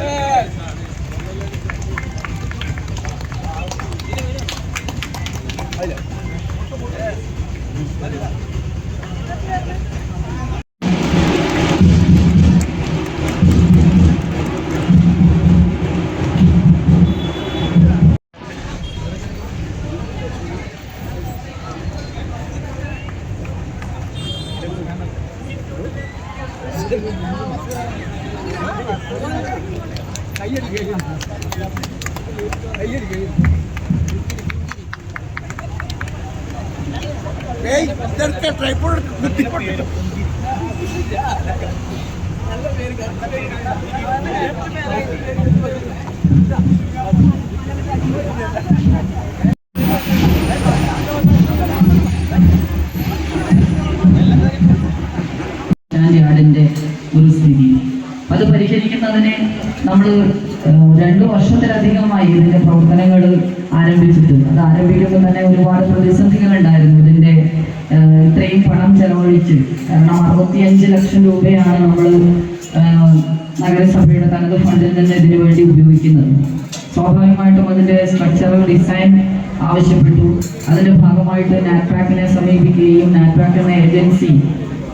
ഏയ് ഇതൊക്കെ ട്രൈപ്പോഡ് കുത്തിപ്പൊട്ടിട്ടു സ്റ്റാൻഡേർഡിന്റെ ഒരു സ്ഥിതി. അത് പരിഹരിക്കുന്നതിന് നമ്മൾ രണ്ടു വർഷത്തിലധികമായി ഇതിന്റെ പ്രവർത്തനങ്ങൾ ആരംഭിച്ചിട്ടുണ്ട്. അത് ആരംഭിക്കുമ്പോൾ തന്നെ ഒരുപാട് പ്രതിസന്ധികൾ ഉണ്ടായിരുന്നു ഇതിന്റെ ഇത്രയും പണം ചെലവഴിച്ച്. കാരണം അറുപത്തിയഞ്ച് ലക്ഷം രൂപയാണ് നമ്മൾ നഗരസഭയുടെ തനത് ഫണ്ടിൽ നിന്ന് ഇതിനു വേണ്ടി ഉപയോഗിക്കുന്നത്. സ്വാഭാവികമായിട്ടും അതിന്റെ സ്ട്രക്ചറൽ ഡിസൈൻ ആവശ്യപ്പെട്ടു. അതിന്റെ ഭാഗമായിട്ട് നാറ്റ്പാക്കിനെ സമീപിക്കുകയും നാറ്റ്പാക്ക് എന്ന ഏജൻസി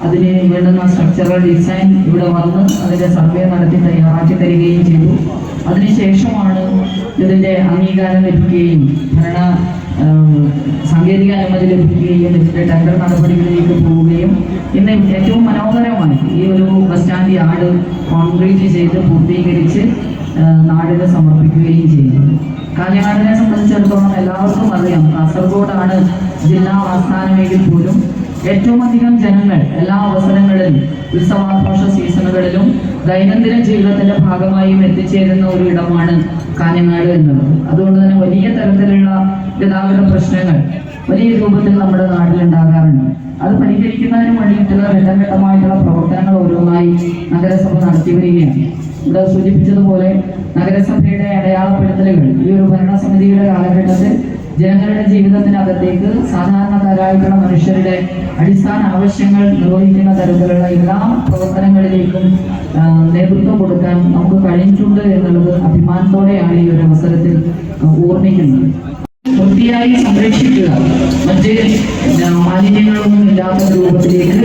അതിന് വേണ്ടുന്ന സ്ട്രക്ചറൽ ഡിസൈൻ ഇവിടെ വന്ന് അതിന്റെ സർവേ നടത്തി തയ്യാറാക്കി തരികയും ചെയ്തു. അതിനുശേഷമാണ് ഇതിന്റെ അംഗീകാരം ലഭിക്കുകയും ഭരണ സാങ്കേതിക അനുമതി ലഭിക്കുകയും ഇതിന്റെ ടെൻഡർ നടപടികളിലേക്ക് പോവുകയും. ഇന്ന് ഏറ്റവും മനോഹരമായി ഈ ഒരു ബസ് സ്റ്റാൻഡ് യാർഡ് കോൺക്രീറ്റ് ചെയ്ത് പൂർത്തീകരിച്ച് നാടിന് സമർപ്പിക്കുകയും ചെയ്തു കാഞ്ഞങ്ങാടിനെ സംബന്ധിച്ചിടത്തോളം എല്ലാവർക്കും അറിയാം. കാസർഗോഡാണ് ജില്ലാ ആസ്ഥാനമെങ്കിൽ പോലും ഏറ്റവും അധികം ജനങ്ങൾ എല്ലാ അവസരങ്ങളിലും ഉത്സവാഘോഷ സീസണുകളിലും ദൈനംദിന ജീവിതത്തിന്റെ ഭാഗമായും എത്തിച്ചേരുന്ന ഒരു ഇടമാണ് കാഞ്ഞങ്ങാട് എന്നുള്ളത്. അതുകൊണ്ട് തന്നെ വലിയ തരത്തിലുള്ള ഗതാഗത പ്രശ്നങ്ങൾ വലിയ രൂപത്തിൽ നമ്മുടെ നാട്ടിൽ ഉണ്ടാകാറുണ്ട് അത് പരിഹരിക്കുന്നതിന് വേണ്ടിയിട്ടുള്ള ഘട്ടം ഘട്ടമായിട്ടുള്ള പ്രവർത്തനങ്ങൾ ഓരോന്നായി നഗരസഭ നടത്തി വരികയാണ്. ഇവിടെ സൂചിപ്പിച്ചതുപോലെ നഗരസഭയുടെ അടയാളപ്പെടുത്തലുകൾ ഈ ഒരു ഭരണസമിതിയുടെ കാലഘട്ടത്തിൽ ജനങ്ങളുടെ ജീവിതത്തിനകത്തേക്ക് സാധാരണക്കാരായിട്ടുള്ള മനുഷ്യരുടെ അടിസ്ഥാന ആവശ്യങ്ങൾ നിർവഹിക്കുന്ന തരത്തിലുള്ള എല്ലാ പ്രവർത്തനങ്ങളിലേക്കും നേതൃത്വം കൊടുക്കാൻ നമുക്ക് കഴിഞ്ഞിട്ടുണ്ട് എന്നുള്ളത് അഭിമാനത്തോടെയാണ് ഈ ഒരു അവസരത്തിൽ ഓർമ്മിക്കുന്നത്. വൃത്തിയായി സംരക്ഷിക്കുക. മറ്റ് മാലിന്യങ്ങളൊന്നും ഇല്ലാത്ത രൂപത്തിലേക്ക്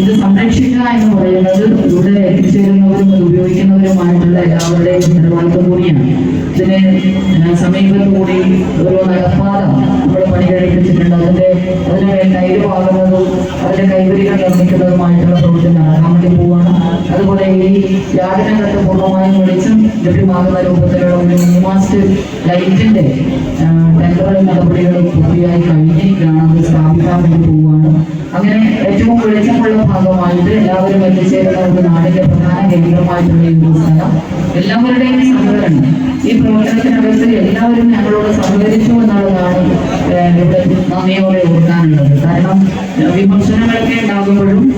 ഇത് സംരക്ഷിക്കുക എന്ന് പറയുന്നത് ഇവിടെ എത്തിച്ചേരുന്നവരും ഉപയോഗിക്കുന്നവരുമായിട്ടുള്ള എല്ലാവരുടെയും ഉത്തരവാദിത്വം കൂടിയാണ്. ഇതിന് സമീപത്തുകൂടി ഒരു നടപ്പാത നമ്മൾ പണി കഴിപ്പിച്ചിട്ടുണ്ട് അതിന്റെ അതിന് ടൈൽ വാങ്ങുന്നതും അതിന്റെ കൈവരികൾ നിർമ്മിക്കുന്നതുമായിട്ടുള്ള പ്രവൃത്തി നടക്കാൻ വേണ്ടി പോവാണ്. അതുപോലെ ഈ യാതനകത്ത് പൂർണമായും വെളിച്ചം ലഭ്യമാകുന്ന രൂപത്തിലുള്ള ഒരു മിനിമാസ്റ്റ് ലൈറ്റിന്റെ ടെൻഡർ നടപടികൾ പൂർത്തിയായി കഴിഞ്ഞിരിക്കുകയാണ്. അത് സ്ഥാപിക്കാൻ വേണ്ടി പോവുകയാണ്. അങ്ങനെ ഏറ്റവും വെളിച്ചമുള്ള ഭാഗമായിട്ട് എല്ലാവരും എത്തിച്ചേരുന്ന ഒരു നാടിന്റെ പ്രധാന കേന്ദ്രമായിട്ടുള്ള ഈ സ്ഥലം. എല്ലാവരുടെയും സഹകരണം. ഈ പ്രവർത്തനത്തിനകത്ത് എല്ലാവരും ഞങ്ങളോട് സഹകരിച്ചു എന്നുള്ളതാണ് ഇവിടെ നന്ദിയോടെ ഓർക്കാനുള്ളത്. കാരണം വിമർശനങ്ങളൊക്കെ ഉണ്ടാകുമ്പോഴും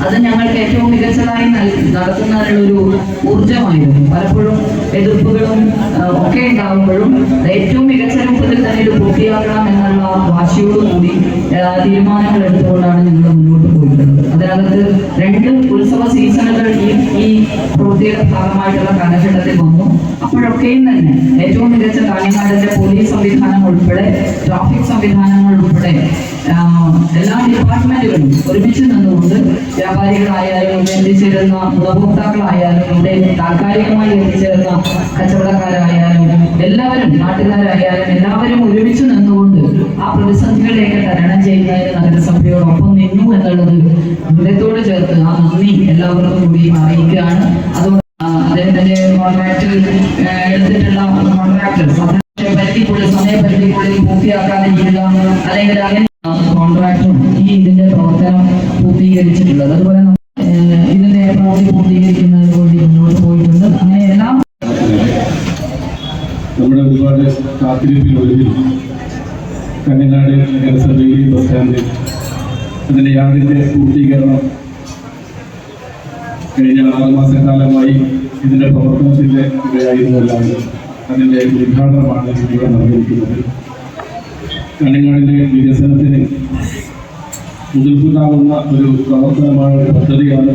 അത് ഞങ്ങൾക്ക് ഏറ്റവും മികച്ചതായി നൽ- നടത്തുന്നതിനുള്ള ഒരു ഊർജമായിരുന്നു പലപ്പോഴും എതിർപ്പുകളും ഒക്കെ ഉണ്ടാകുമ്പോഴും ഏറ്റവും മികച്ച ഇത് പൂർത്തിയാക്കണം എന്നുള്ള വാശിയോടുകൂടി തീരുമാനങ്ങൾ എടുത്തുകൊണ്ടാണ് ഞങ്ങൾ മുന്നോട്ട് പോയിട്ടുള്ളത്. അതിനകത്ത് രണ്ട് ഉത്സവ സീസണുകൾ ഈ ഈ പ്രവൃത്തിയുടെ ഭാഗമായിട്ടുള്ള കാലഘട്ടത്തിൽ വന്നു. അപ്പോഴൊക്കെയും തന്നെ ഏറ്റവും മികച്ച കാഞ്ഞങ്ങാടിന്റെ പോലീസ് സംവിധാനം ഉൾപ്പെടെ ട്രാഫിക് സംവിധാനങ്ങൾ ഉൾപ്പെടെ എല്ലാ ഡിപ്പാർട്ട്മെന്റുകളും ഒരുമിച്ച് നിന്നുകൊണ്ട് വ്യാപാരികളായാലും എത്തിച്ചേരുന്ന ഉപഭോക്താക്കളായാലും ഇവിടെ താൽക്കാലികമായി എത്തിച്ചേരുന്ന കച്ചവടക്കാരായാലും എല്ലാവരും നാട്ടുകാരായാലും എല്ലാവരും ഒരുമിച്ച് നിന്നുകൊണ്ട് ആ പ്രതിസന്ധികളെയൊക്കെ തരണം ചെയ്യുന്നതിന് നഗരസഭയോടൊപ്പം നിന്നു എന്നുള്ളത് ഹൃദയത്തോട് ചേർത്ത് ആ നന്ദി എല്ലാവർക്കും കൂടി അറിയിക്കുകയാണ്. അതുകൊണ്ട് അദ്ദേഹത്തിന്റെ കോൺട്രാക്ട് എടുത്തിട്ടുള്ള കോൺട്രാക്ട് പരിധിക്കുള്ളിൽ സമയപരിധിക്കുള്ളിൽ പൂർത്തിയാക്കാതിരിക്കുക അല്ലെങ്കിൽ അങ്ങനെ കോൺട്രാക്ടറും ഈ ഇതിന്റെ പ്രവർത്തനം പൂർത്തീകരിച്ചിട്ടുള്ളത്. അതുപോലെ ഇതിന്റെ പ്രവൃത്തി പൂർത്തീകരിക്കുന്നതിന് വേണ്ടി മുന്നോട്ട് പോയിട്ടുണ്ട്. അങ്ങനെ എല്ലാം നമ്മുടെ ഒരുപാട് കാത്തിരിപ്പിനൊടുവിൽ കഞ്ഞങ്ങാട് നഗരസഭയിലെ ബസ് സ്റ്റാൻഡ് അതിന്റെ യാർഡിന്റെ പൂർത്തീകരണം കഴിഞ്ഞ ആറുമാസക്കാലമായി ഇതിന്റെ പ്രവർത്തനത്തിന്റെ ഇടയായിരുന്നു എല്ലാവരും അതിന്റെ ഉദ്ഘാടനമാണ് ഇവിടെ നടന്നിരിക്കുന്നത്. കണ്ണിങ്ങാടിന്റെ വികസനത്തിന് മുതൽക്കുണ്ടാകുന്ന ഒരു പ്രവർത്തനമായ പദ്ധതിയാണ്